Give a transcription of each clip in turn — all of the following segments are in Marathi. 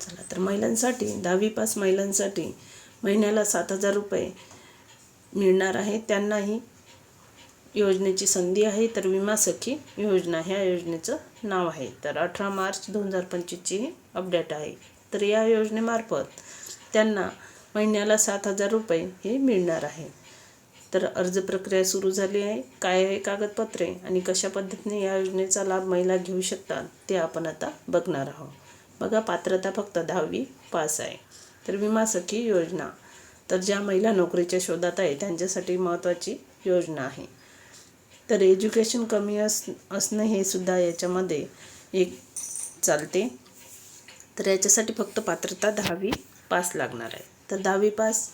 चला तर महिलांसाठी दहावी पास महिलांसाठी महिन्याला सात हजार रुपये मिळणार आहे. त्यांनाही योजनेची संधी आहे. तर विमा सखी योजना ह्या योजनेचं नाव आहे. तर अठरा मार्च दोन हजार पंचवीसची ही अपडेट आहे. तर या योजनेमार्फत त्यांना महिन्याला सात हजार रुपये हे मिळणार आहे. तर अर्ज प्रक्रिया सुरू झाली आहे. काय आहे कागदपत्रे आणि कशा पद्धतीने या योजनेचा लाभ महिला घेऊ शकतात ते आपण आता बघणार आहोत. बघा पात्रता फक्त दहावी पास आहे. तर विमा सखी योजना. तर ज्या महिला नोकरीच्या शोधात आहे त्यांच्यासाठी महत्त्वाची योजना आहे. तर एज्युकेशन कमी अस असणं हे सुद्धा याच्यामध्ये एक चालते. तर याच्यासाठी फक्त पात्रता दहावी पास लागणार आहे. तर दहावी पास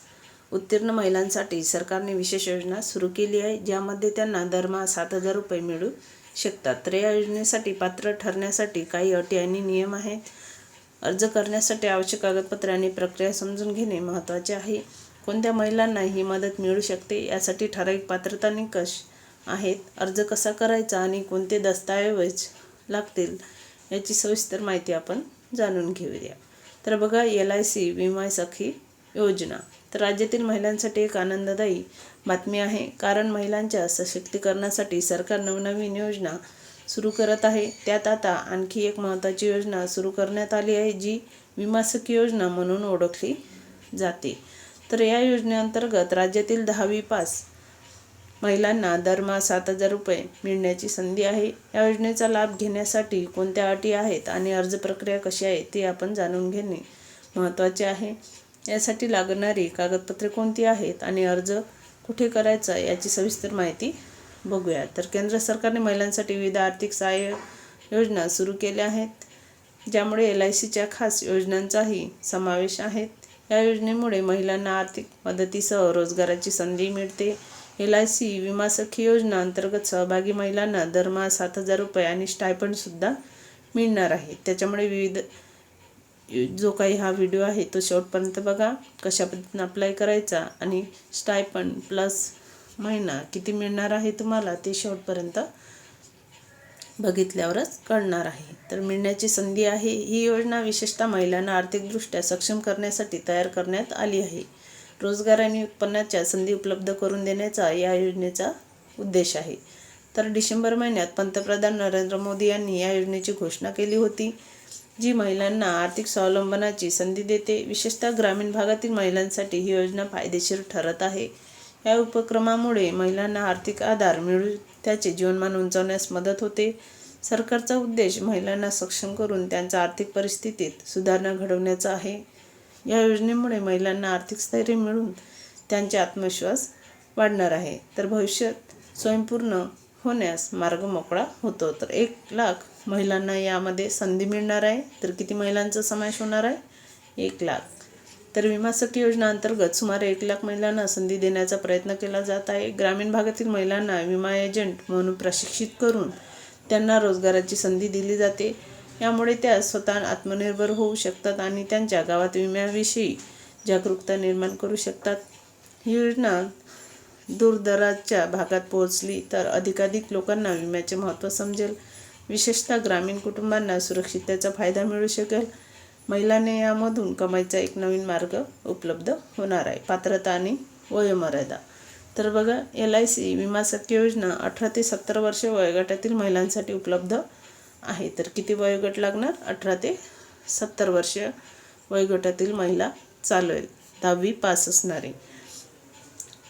उत्तीर्ण महिलांसाठी सरकारने विशेष योजना सुरू केली आहे ज्यामध्ये त्यांना दरमहा सात हजार रुपये मिळू शकतात. तर या योजनेसाठी पात्र ठरण्यासाठी काही अटी आणि नियम आहेत. अर्ज करण्यासाठी आवश्यक कागदपत्रे आणि प्रक्रिया समजून घेणे महत्त्वाचे आहे. कोणत्या महिलांना ही मदत मिळू शकते यासाठी ठराविक पात्रता निकष आहेत. अर्ज कसा करायचा आणि कोणते दस्तऐवज लागतील याची सविस्तर माहिती आपण जाणून घेऊया. तर बघा एल आय सी विमा सखी योजना. तर राज्यातील महिलांसाठी एक आनंददायी बातमी आहे. कारण महिलांच्या सशक्तीकरणासाठी सरकार नवनवीन योजना सुरू करत आहे. त्यात आता आणखी एक महत्त्वाची योजना सुरू करण्यात आली आहे जी विमासक योजना म्हणून ओळखली जाते. तर या योजनेअंतर्गत राज्यातील दहावी पास महिलांना दरमहा सात हजार रुपये मिळण्याची संधी आहे. या योजनेचा लाभ घेण्यासाठी कोणत्या अटी आहेत आणि अर्ज प्रक्रिया कशी आहे ते आपण जाणून घेणे महत्त्वाचे आहे. यासाठी लागणारी कागदपत्रे कोणती आहेत आणि अर्ज कुठे करायचा याची सविस्तर माहिती बघूया. तर केंद्र सरकारने महिलांसाठी विविध आर्थिक सहाय्य योजना सुरू केल्या आहेत ज्यामुळे एल आय सीच्या खास योजनांचाही समावेश आहे. या योजनेमुळे महिलांना आर्थिक मदतीसह रोजगाराची संधी मिळते. एल आय सी विमा सखी योजना अंतर्गत सहभागी महिलांना दरमहा सात हजार रुपये आणि स्टायपंडसुद्धा मिळणार आहे. त्याच्यामुळे विविध जो काही हा व्हिडिओ आहे तो शेवटपर्यंत बघा. कशा पद्धतीनं अप्लाय करायचा आणि स्टायपंड प्लस महिना किती मिळणार आहे तुम्हाला ते शेवटपर्यंत बघितल्यावरच कळणार आहे. तर मिळण्याची संधी आहे. ही योजना विशेषतः महिलांना आर्थिकदृष्ट्या सक्षम करण्यासाठी तयार करण्यात आली आहे. रोजगार आणि उत्पन्नाच्या संधी उपलब्ध करून देण्याचा या योजनेचा उद्देश आहे. तर डिसेंबर महिन्यात पंतप्रधान नरेंद्र मोदी यांनी या योजनेची घोषणा केली होती जी महिलांना आर्थिक स्वावलंबनाची संधी देते. विशेषतः ग्रामीण भागातील महिलांसाठी ही योजना फायदेशीर ठरत आहे. या उपक्रमामुळे महिलांना आर्थिक आधार मिळून त्याचे जीवनमान उंचावण्यास मदत होते. सरकारचा उद्देश महिलांना सक्षम करून त्यांच्या आर्थिक परिस्थितीत सुधारणा घडवण्याचा आहे. या योजनेमुळे महिलांना आर्थिक स्थैर्य मिळून त्यांचे आत्मविश्वास वाढणार आहे. तर भविष्यात स्वयंपूर्ण होण्यास मार्ग मोकळा होतो. तर एक लाख महिलांना यामध्ये संधी मिळणार आहे. तर किती महिलांचा समावेश होणार आहे? एक लाख. तर विमा सखी योजना अंतर्गत सुमारे एक लाख महिलांना संधी देण्याचा प्रयत्न केला जात आहे. ग्रामीण भागातील महिलांना विमा एजंट म्हणून प्रशिक्षित करून त्यांना रोजगाराची संधी दिली जाते. यामुळे त्या स्वतः आत्मनिर्भर होऊ शकतात आणि त्यांच्या गावात विम्याविषयी जागरूकता निर्माण करू शकतात. ही योजना दूरदराजच्या भागात पोहोचली तर अधिकाधिक लोकांना विम्याचे महत्त्व समजेल. विशेषतः ग्रामीण कुटुंबांना सुरक्षिततेचा फायदा मिळू शकेल. महिलांनी यामधून कमाईचा एक नवीन मार्ग उपलब्ध होणार आहे. पात्रता आणि वयोमर्यादा. तर बघा एल आय सी विमा सख्य योजना अठरा ते सत्तर वर्षे वयोगटातील महिलांसाठी उपलब्ध आहे. तर किती वयोगट लागणार? अठरा ते सत्तर वर्ष वयोगटातील महिला चालवेल. दहावी पास असणारी.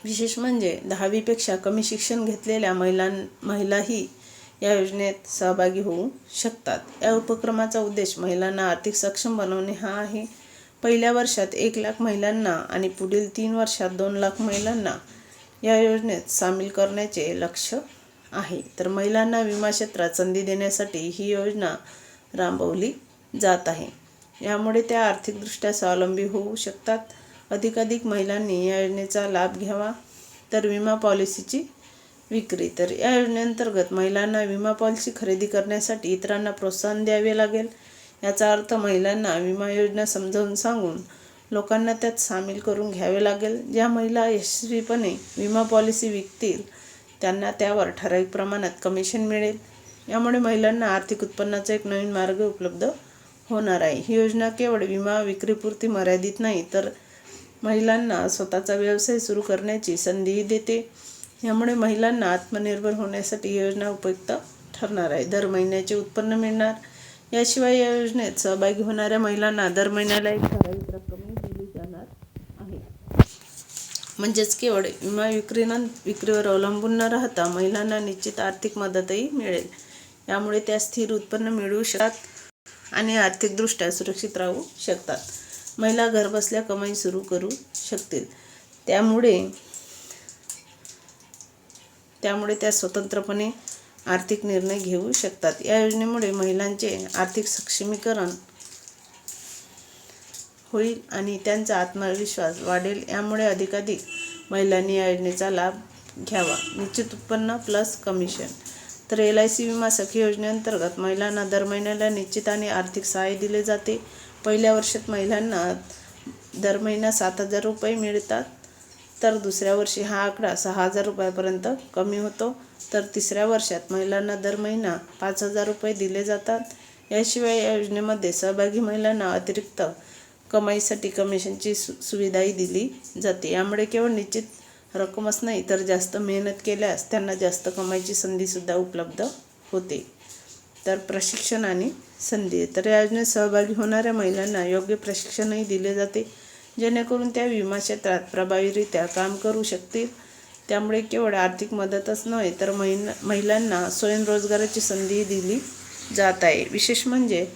विशेष म्हणजे दहावीपेक्षा कमी शिक्षण घेतलेल्या महिलां महिलाही या योजनेत सहभागी होऊ शकतात. या उपक्रमाचा उद्देश महिलांना आर्थिक सक्षम बनवणे हा आहे. पहिल्या वर्षात एक लाख महिलांना आणि पुढील तीन वर्षात दोन लाख महिलांना या योजनेत सामील करण्याचे लक्ष आहे. तर महिलांना विमा क्षेत्रात संधी देण्यासाठी ही योजना राबवली जात आहे. यामुळे त्या आर्थिकदृष्ट्या स्वावलंबी होऊ शकतात. अधिकाधिक महिलांनी या योजनेचा लाभ घ्यावा. तर विमा पॉलिसीची विक्री. तर या योजनेअंतर्गत महिलांना विमा पॉलिसी खरेदी करण्यासाठी इतरांना प्रोत्साहन द्यावे लागेल. याचा अर्थ महिलांना विमा योजना समजावून सांगून लोकांना त्यात सामील करून घ्यावे लागेल. ज्या महिला यशस्वीपणे विमा पॉलिसी विकतील त्यांना त्यावर ठराविक प्रमाणात कमिशन मिळेल. यामुळे महिलांना आर्थिक उत्पन्नाचा एक नवीन मार्ग उपलब्ध होणार आहे. ही योजना केवळ विमा विक्रीपुरती मर्यादित नाही तर महिलांना स्वतःचा व्यवसाय सुरू करण्याची संधीही देते. यामुळे महिलांना आत्मनिर्भर होण्यासाठी योजना उपयुक्त ठरणार आहे. दर महिन्याचे उत्पन्न मिळणार. याशिवाय या योजनेत सहभागी होणाऱ्या महिलांना दर महिन्याला एक ठराविक रक्कमही दिली जाणार आहे. म्हणजेच केवळ विमा विक्रीनं विक्रीवर अवलंबून न राहता महिलांना निश्चित आर्थिक मदतही मिळेल. यामुळे त्या स्थिर उत्पन्न मिळवू शकतात आणि आर्थिकदृष्ट्या सुरक्षित राहू शकतात. महिला घरबसल्या कमाई सुरू करू शकतील. त्यामुळे त्यामुळे त्या स्वतंत्रपणे आर्थिक निर्णय घेऊ शकतात. या योजनेमुळे महिलांचे आर्थिक सक्षमीकरण होईल आणि त्यांचा आत्मविश्वास वाढेल. यामुळे अधिकाधिक महिलांनी या योजनेचा लाभ घ्यावा. निश्चित उत्पन्न प्लस कमिशन. तर एल आय सी विमा सखी योजनेअंतर्गत महिलांना दर महिन्याला निश्चित आणि आर्थिक सहाय्य दिले जाते. पहिल्या वर्षात महिलांना दर महिना सात हजार रुपये मिळतात. तर दुसऱ्या वर्षी हा आकडा सहा हजार रुपयापर्यंत कमी होतो. तर तिसऱ्या वर्षात महिलांना दर महिना पाच हजार रुपये दिले जातात. याशिवाय या योजनेमध्ये सहभागी महिलांना अतिरिक्त कमाईसाठी कमिशनची सु सुविधाही दिली जाते. यामुळे केवळ निश्चित रक्कमच नाही तर जास्त मेहनत केल्यास त्यांना जास्त कमाईची संधीसुद्धा उपलब्ध होते. तर प्रशिक्षण आणि संधी. तर या योजनेत सहभागी होणाऱ्या महिलांना योग्य प्रशिक्षणही दिले जाते. जेणेकरून त्या विमा क्षेत्रात प्रभावीरित्या काम करू शकतील. त्यामुळे केवळ आर्थिक मदतच नव्हे तर महिला महिलांना स्वयंरोजगाराची संधीही दिली जात आहे. विशेष म्हणजे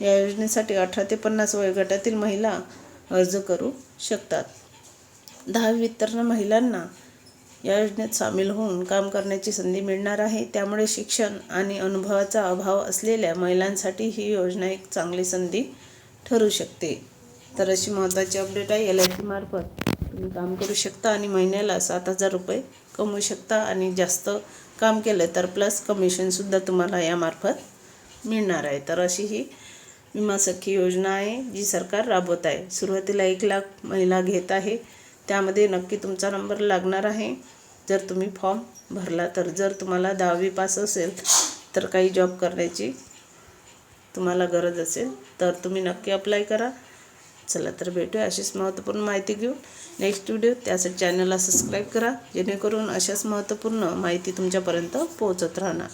या योजनेसाठी अठरा ते पन्नास वयोगटातील महिला अर्ज करू शकतात. दहावी वितरण महिलांना या योजनेत सामील होऊन काम करण्याची संधी मिळणार आहे. त्यामुळे शिक्षण आणि अनुभवाचा अभाव असलेल्या महिलांसाठी ही योजना एक चांगली संधी ठरू शकते. तर अशी महत्त्वाची अपडेट आहे. एल आय सी मार्फत तुम्ही काम करू शकता आणि महिन्याला सात हजार रुपये कमवू शकता आणि जास्त काम केलं तर प्लस कमिशनसुद्धा तुम्हाला यामार्फत मिळणार आहे. तर अशी ही विमा सखी योजना आहे जी सरकार राबवत आहे. सुरुवातीला एक लाख महिला घेत आहे. त्यामध्ये नक्की तुमचा नंबर लागणार आहे. जर तुम्ही फॉर्म भरला तर जर तुम्हाला दहावी पास असेल तर काही जॉब करण्याची तुम्हाला गरज असेल तर तुम्ही नक्की अप्लाय करा. चला तर भेटूया अशीच महत्त्वपूर्ण माहिती घेऊन. नेक्स्ट व्हिडिओ त्यासाठी चॅनलला सबस्क्राईब करा जेणेकरून अशाच महत्त्वपूर्ण माहिती तुमच्यापर्यंत पोहोचत राहणार.